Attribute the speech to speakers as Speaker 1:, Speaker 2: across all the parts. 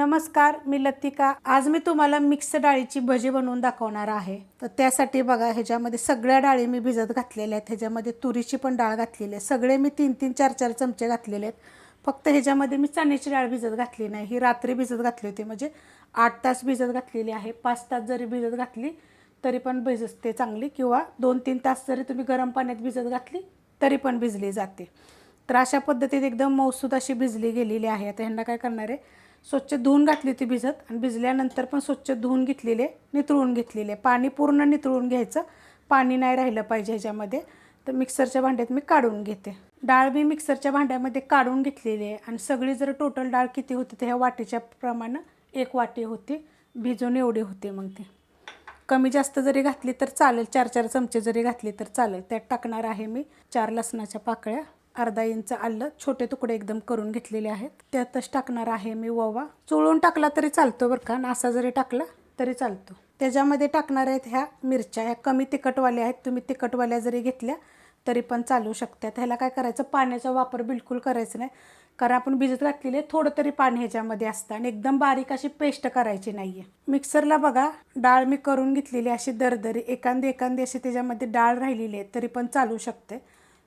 Speaker 1: नमस्कार मी लतिका. आज मी तुम्हाला मिक्स डाळीची भजी बनवून दाखवणार आहे. तर त्यासाठी बघा ह्याच्यामध्ये सगळ्या डाळी मी भिजत घातलेल्या आहेत. ह्याच्यामध्ये तुरीची पण डाळ घातलेली आहे. सगळे मी तीन तीन चार चार चमचे घातलेले आहेत. फक्त ह्याच्यामध्ये मी चण्याची डाळ भिजत घातली नाही. ही रात्री भिजत घातली होती. म्हणजे आठ तास भिजत घातलेली आहे. पाच तास जरी भिजत घातली तरी पण भिजते चांगली. किंवा दोन तीन तास जरी तुम्ही गरम पाण्यात भिजत घातली तरी पण भिजली जाते. तर अशा पद्धतीत एकदम मौसूद अशी भिजली गेलेली आहे. आता ह्यांना काय करणार आहे? स्वच्छ धुवून घातली होती भिजत आणि भिजल्यानंतर पण स्वच्छ धुवून घेतलेले नितळून घेतलेले. पाणी पूर्ण नितळून घ्यायचं. पाणी नाही राहिलं पाहिजे ह्याच्यामध्ये. तर मिक्सरच्या भांड्यात मी काढून घेते. डाळ मी मिक्सरच्या भांड्यामध्ये काढून घेतलेली आहे. आणि सगळी जर टोटल डाळ किती होती तर ह्या वाटीच्या प्रमाणं एक वाटी होती. भिजून एवढी होती मग ती. कमी जास्त जरी घातली तर चालेल. चार चार चमचे जरी घातली तर चालेल. त्यात टाकणार आहे मी चार लसणाच्या पाकळ्या. अर्धा इंच आलं छोटे तुकडे एकदम करून घेतलेले आहेत. त्यातच टाकणार आहे मी ओवा. चोळून टाकला तरी चालतो बरं का आणि असा जरी टाकला तरी चालतो. त्याच्यामध्ये टाकणार आहेत ह्या मिरच्या. ह्या कमी तिखटवाल्या आहेत. तुम्ही तिखटवाल्या जरी घेतल्या तरी पण चालू शकतात. ह्याला काय करायचं पाण्याचा वापर बिलकुल करायचा नाही. कारण आपण भिजत घातलेले आहे, थोडं तरी पाणी ह्याच्यामध्ये असतं आणि एकदम बारीक अशी पेस्ट करायची नाही आहे मिक्सरला बघा डाळ मी करून घेतलेली अशी दरदरी. एकांदी एखादी अशी त्याच्यामध्ये डाळ राहिलेली आहे तरी पण चालू शकते.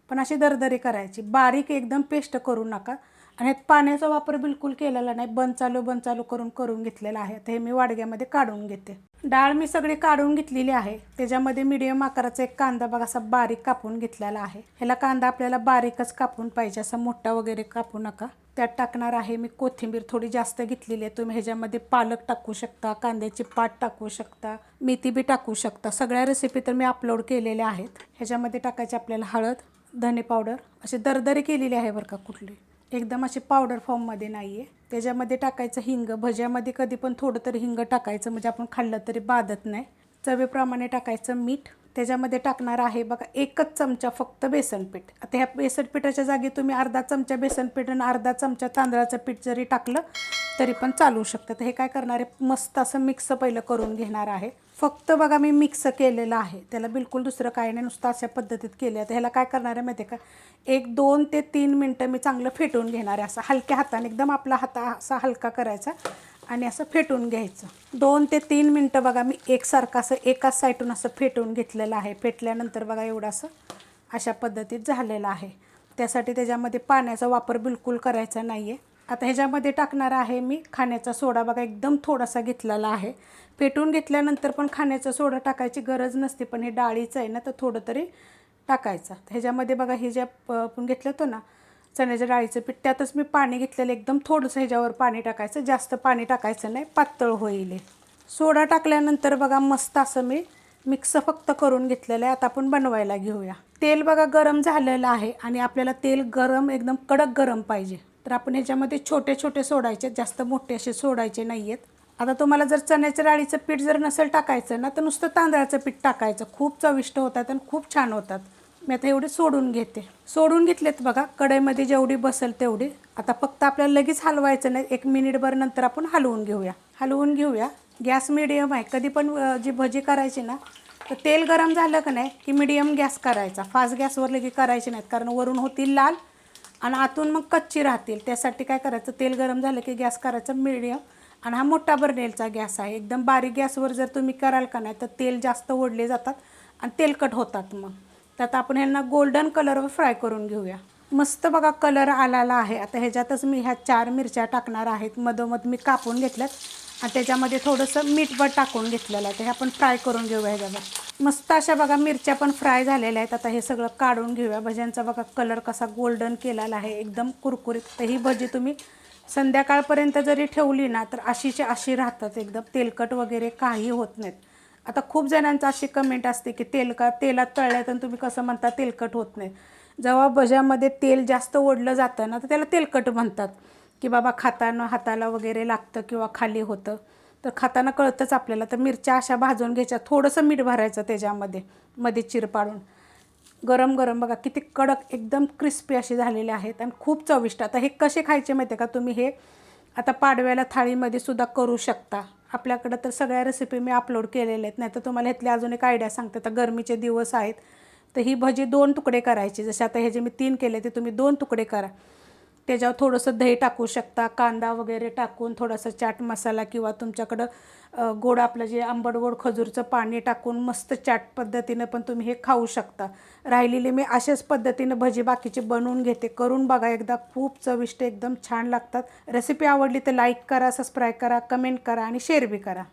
Speaker 1: पण अशी दरदरी करायची. बारीक एकदम पेस्ट करू नका. आणि ह्यात पाण्याचा वापर बिलकुल केलेला नाही. बंद चालू बंद चालू करून करून घेतलेला आहे. तर हे मी वाडग्यामध्ये काढून घेते. डाळ मी सगळी काढून घेतलेली आहे. त्याच्यामध्ये मिडियम आकाराचा एक कांदा बघा असा बारीक कापून घेतलेला आहे. ह्याला कांदा आपल्याला बारीकच कापून पाहिजे. असा मोठा वगैरे कापू नका. त्यात टाकणार आहे मी कोथिंबीर थोडी जास्त घेतलेली आहे. तुम्ही ह्याच्यामध्ये पालक टाकू शकता कांद्याची पात टाकू शकता मेथी बी टाकू शकता. सगळ्या रेसिपी तर मी अपलोड केलेल्या आहेत. ह्याच्यामध्ये टाकायची आपल्याला हळद धने पावडर अशी दरदरी केलेली आहे बरं का कुठली. एकदम अशी पावडर फॉर्ममध्ये नाही आहे त्याच्यामध्ये टाकायचं हिंग भज्यामध्ये कधी पण थोडं तरी हिंग टाकायचं म्हणजे आपण खाल्लं तरी बाधत नाही. चवीप्रमाणे टाकायचं मीठ त्याच्यामध्ये टाकणार आहे बघा एकच चमचा फक्त बेसन पीठ. आता ह्या बेसन पिठाच्या जागी तुम्ही अर्धा चमचा बेसन पीठ आणि अर्धा चमचा तांदळाचं पीठ जरी टाकलं तरी पण चालू शकतं. तर हे काय करणार आहे मस्त असं मिक्स पहिलं करून घेणार आहे. फक्त बघा मी मिक्स केलेलं आहे. त्याला बिलकुल दुसरं काय नाही नुसतं अशा पद्धतीत केलं आहे तर ह्याला काय करणार आहे माहिती आहे का? एक दोन ते तीन मिनटं मी चांगलं फेटून घेणार आहे. असं हलक्या हाताने एकदम आपला हात असा हलका करायचा. आणि असं फेटून घ्यायचं. दोन ते तीन मिनटं बघा मी एकसारखं असं एकाच साईटून असं फेटून घेतलेलं आहे. फेटल्यानंतर बघा एवढं असं अशा पद्धतीत झालेलं आहे. त्यासाठी त्याच्यामध्ये पाण्याचा वापर बिलकुल करायचा नाही आहे आता ह्याच्यामध्ये टाकणार आहे मी खाण्याचा सोडा. बघा एकदम थोडासा घेतलेला आहे. फेटून घेतल्यानंतर पण खाण्याचा सोडा टाकायची गरज नसते पण हे डाळीचं आहे ना तर थोडं तरी टाकायचं. ह्याच्यामध्ये बघा हे जे आपण घेतलं होतं ना चण्याच्या डाळीचं पीठ त्यातच मी पाणी घेतलेलं एकदम थोडंसं ह्याच्यावर पाणी टाकायचं. जास्त पाणी टाकायचं नाही. पातळ होईल हे. सोडा टाकल्यानंतर बघा मस्त असं मी मिक्स फक्त करून घेतलेलं आहे. आता आपण बनवायला घेऊया. तेल बघा गरम झालेलं आहे आणि आपल्याला तेल गरम एकदम कडक गरम पाहिजे. तर आपण ह्याच्यामध्ये छोटे छोटे सोडायचे जास्त मोठे असे सोडायचे नाही आहेत. आता तुम्हाला जर चण्याच्या डाळीचं पीठ जर नसेल टाकायचं ना तर नुसतं तांदळाचं पीठ टाकायचं. खूप चविष्ट होतात आणि खूप छान होतात. मी आता एवढे सोडून घेते. सोडून घेतलेत बघा कढईमध्ये जेवढी बसेल तेवढी. आता फक्त आपल्याला लगेच हलवायचं नाही एक मिनिटभर नंतर आपण हलवून घेऊया. हलवून घेऊया. गॅस मिडियम आहे. कधी पण जी भजी करायची ना तर तेल गरम झालं का नाही की मिडियम गॅस करायचा. फास्ट गॅसवर लगे करायचे नाहीत कारण वरून होतील लाल आणि आतून मग कच्ची राहतील. त्यासाठी काय करायचं तेल गरम झालं की गॅस करायचं मिडियम आणि हा मोठा बर्नेलचा गॅस आहे. एकदम बारीक गॅसवर जर तुम्ही कराल का नाही तर तेल जास्त ओढले जातात आणि तेलकट होतात मग. त्यात आपण ह्यांना गोल्डन कलरवर फ्राय करून घेऊया. मस्त बघा कलर आलेला आहे. आता ह्याच्यातच मी ह्या चार मिरच्या टाकणार आहेत. मधोमध मी कापून घेतल्यात. आणि त्याच्यामध्ये थोडंसं मीठ पण टाकून घेतलेलं आहे. तर आपण फ्राय करून घेऊया ह्याच्यावर मस्त अशा बघा मिरच्या पण फ्राय झालेल्या आहेत. आता हे सगळं काढून घेऊया. भज्यांचा बघा कलर कसा गोल्डन केलेला आहे. एकदम कुरकुरीत. तर ही भजी तुम्ही संध्याकाळपर्यंत जरी ठेवली ना तर अशीच्या अशी राहतात. एकदम तेलकट वगैरे काही होत नाहीत. आता खूप जणांचं अशी कमेंट असते की तेलका तेलात तळल्यात आणि तुम्ही कसं म्हणता तेलकट होत नाही. जेव्हा भज्यामध्ये तेल जास्त ओढलं जातं ना तर त्याला तेलकट म्हणतात. की बाबा खाताना हाताला वगैरे लागतं किंवा खाली होतं. तर खाताना कळतंच आपल्याला. तर मिरच्या अशा भाजून घ्यायच्या. थोडंसं मीठ भरायचं त्याच्यामध्ये मध्ये चिर पाडून. गरम गरम बघा किती कडक एकदम क्रिस्पी अशी झालेले आहेत आणि खूप चविष्ट. आता हे कसे खायचे माहिती आहे का? तुम्ही हे आता पाडव्याला थाळीमध्ये सुद्धा करू शकता. आपल्याकडं तर सगळ्या रेसिपी मी अपलोड केलेल्या आहेत. नाही तर तुम्हाला ह्यातली अजून एक आयडिया सांगते. तर गरमीचे दिवस आहेत. तर ही भजी दोन तुकडे करायची. जसे आता हे जे मी तीन केले ते तुम्ही दोन तुकडे करा. त्याच्यावर थोडंसं दही टाकू शकता कांदा वगैरे टाकून थोडासा चाट मसाला किंवा तुमच्याकडं गोड आपलं जे आंबट गोड खजूरचं पाणी टाकून मस्त चाट पद्धतीनं पण तुम्ही हे खाऊ शकता. राहिलेली मी अशाच पद्धतीनं भजी बाकीचे बनवून घेते. करून बघा एकदा खूप चविष्ट एकदम छान लागतात. रेसिपी आवडली तर लाईक करा सबस्क्राईब करा कमेंट करा आणि शेअर बी करा.